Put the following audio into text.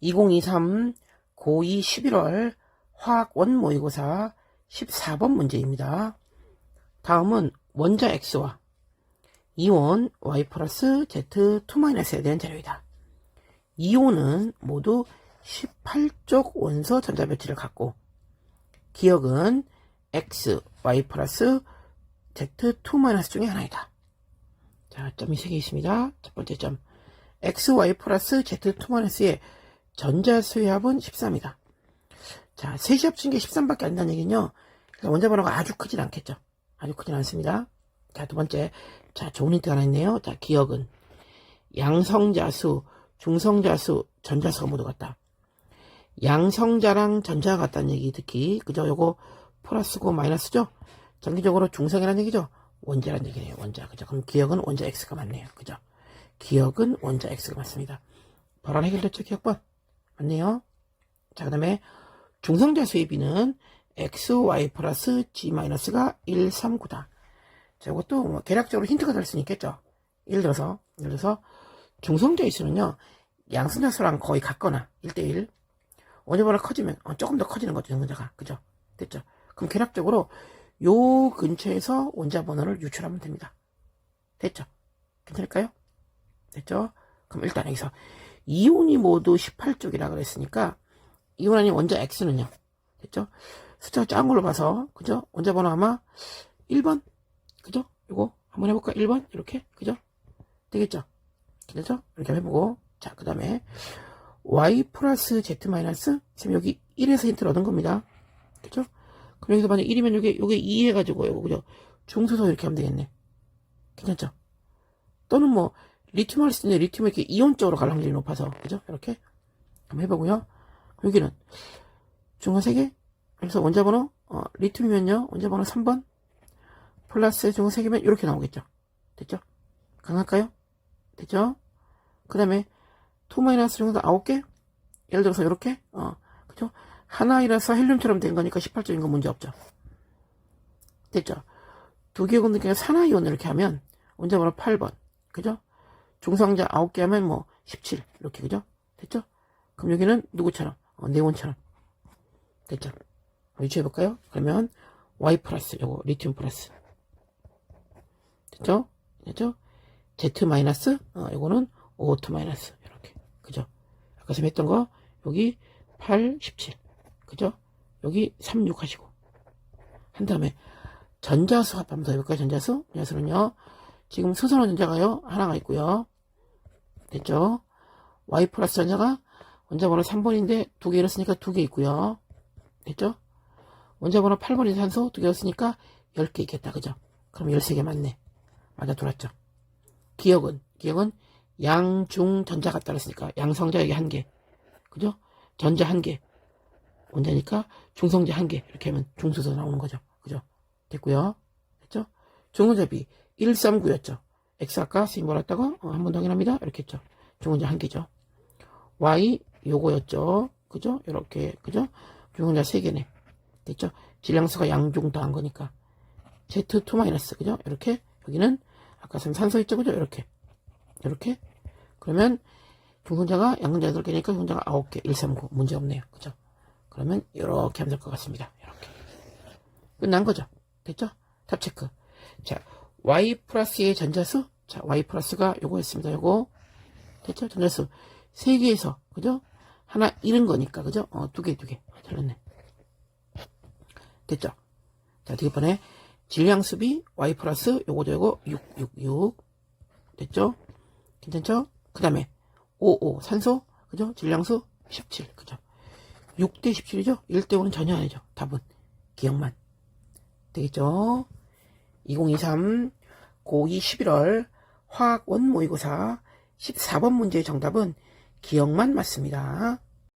2023 고2 11월 화학 원 모의고사 14번 문제입니다. 다음은 원자 X와 이온 Y 플러스 Z 2 마이너스에 대한 자료이다. 이온은 모두 18쪽 원소 전자 배치를 갖고 기억은 X, Y 플러스 Z 2 마이너스 중에 하나이다. 자, 점이 3개 있습니다. 첫 번째 점. X, Y 플러스 Z 2 마이너스의 전자 수합은 13이다. 자, 셋이 합친 게 13밖에 안 된다는 얘기는요. 원자 번호가 아주 크진 않겠죠. 아주 크진 않습니다. 자, 두 번째. 자, 좋은 힌트 하나 있네요. 자, 기억은 양성자수, 중성자수, 전자수가 모두 같다. 양성자랑 전자가 같다는 얘기 특히 그죠? 요거 플러스고 마이너스죠? 정기적으로 중성이라는 얘기죠? 원자라는 얘기네요. 원자. 그죠? 그럼 기억은 원자 X가 맞네요. 그죠? 기억은 원자 X가 맞습니다. 바로 해결됐죠? 기억번? 맞네요. 자, 그 다음에 중성자 수입비는 X, Y 플러스 G 마이너스가 1, 3, 9다. 자, 이것도 뭐 계략적으로 힌트가 될 수는 있겠죠. 예를 들어서, 예를 들어서, 중성자의 수는요, 양성자 수랑 거의 같거나, 1대1. 원자번호 커지면, 어, 조금 더 커지는 거죠, 원자가. 그죠? 됐죠? 그럼 계략적으로, 요 근처에서 원자 번호를 유출하면 됩니다. 됐죠? 괜찮을까요? 됐죠? 그럼 일단 여기서, 이온이 모두 18쪽이라 그랬으니까, 이온 아닌 원자 X는요. 됐죠? 숫자가 작은 걸로 봐서, 그죠? 원자 번호 아마 1번? 그죠? 이거 한번 해볼까? 1번? 이렇게? 그죠? 되겠죠? 되죠? 이렇게 해보고. 자, 그 다음에 y 플러스 z 마이너스 지금 여기 1에서 힌트를 얻은 겁니다. 그죠? 그럼 여기서 만약 1이면 여기, 여기 2 해가지고, 이거, 그죠? 중수소 이렇게 하면 되겠네. 괜찮죠? 또는 뭐, 리튬 할수 있는데 리튬은 이렇게 이온 쪽으로 갈 확률이 높아서, 그죠? 이렇게. 한번 해보고요. 여기는 중간 3개. 그래서 원자번호, 어, 리튬이면요. 원자번호 3번. 플러스 중간 3개면 이렇게 나오겠죠. 됐죠? 강할까요? 됐죠? 그 다음에 2 마이너스 중에서 9개? 예를 들어서 이렇게, 어, 그죠? 하나이라서 헬륨처럼 된 거니까 18쪽인 건 문제 없죠. 됐죠? 두개 공등기가 산화이온 이렇게 하면 원자번호 8번. 그죠? 중성자 9개 하면 뭐 17. 이렇게, 그죠? 됐죠? 그럼 여기는 누구처럼? 어, 네온처럼. 됐죠? 유추해 볼까요? 그러면 Y 플러스, 요거 리튬 플러스. 됐죠? 됐죠? Z 마이너스, 어, 요거는 O2 마이너스. 이렇게. 그죠? 아까 선 했던 거, 여기 8, 17. 그죠? 여기 3, 6 하시고. 한 다음에 전자수 합 한번 더 해볼까요? 전자수? 전자수는요. 지금 수선원 전자가요. 하나가 있고요. 됐죠? Y 플러스 전자가 원자번호 3번인데 두개 잃었으니까 두 개 있고요. 됐죠? 원자번호 8번이 산소 두 개였으니까 10개 있겠다. 그죠? 그럼 13개 맞네. 맞아 돌았죠. 기억은 기억은 양중 전자 같다 그랬으니까 양성자 여기 한 개. 그죠? 전자 한 개. 원자니까 중성자 한 개. 이렇게 하면 중수소 나오는 거죠. 그죠? 됐고요. 됐죠? 중원자비 139였죠. X 아까 뭐라 했다고? 어, 한번 더 확인합니다. 이렇게 했죠. 중원자 한 개죠. Y 요거였죠. 그죠? 이렇게 그죠? 중원자 세 개네. 됐죠? 질량수가 양중 더한 거니까. Z2 마이너스 그죠? 이렇게 여기는 아까 선생님 산소 있죠. 그죠? 이렇게 이렇게 그러면 중성자가 양성자 8개니까 중성자가 9개 139 문제 없네요. 그죠? 그러면 이렇게 하면 될 것 같습니다. 이렇게 끝난 거죠. 됐죠? 탑 체크. 자, Y 플러스의 전자수. 자, Y 플러스가 요거였습니다. 요거. 됐죠? 전자수. 세 개에서, 그죠? 하나 잃은 거니까, 그죠? 어, 두 개, 두 개. 틀렸네. 됐죠? 자, 뒤번에 질량 수비 Y 플러스 요거죠, 요거 6, 6, 6. 됐죠? 괜찮죠? 그 다음에 5, 5. 산소. 그죠? 질량수 17. 그죠? 6대 17이죠? 1대 5는 전혀 아니죠. 답은. 기억만. 되겠죠? 2023 고2 11월 화학 원 모의고사 14번 문제의 정답은 기억만 맞습니다.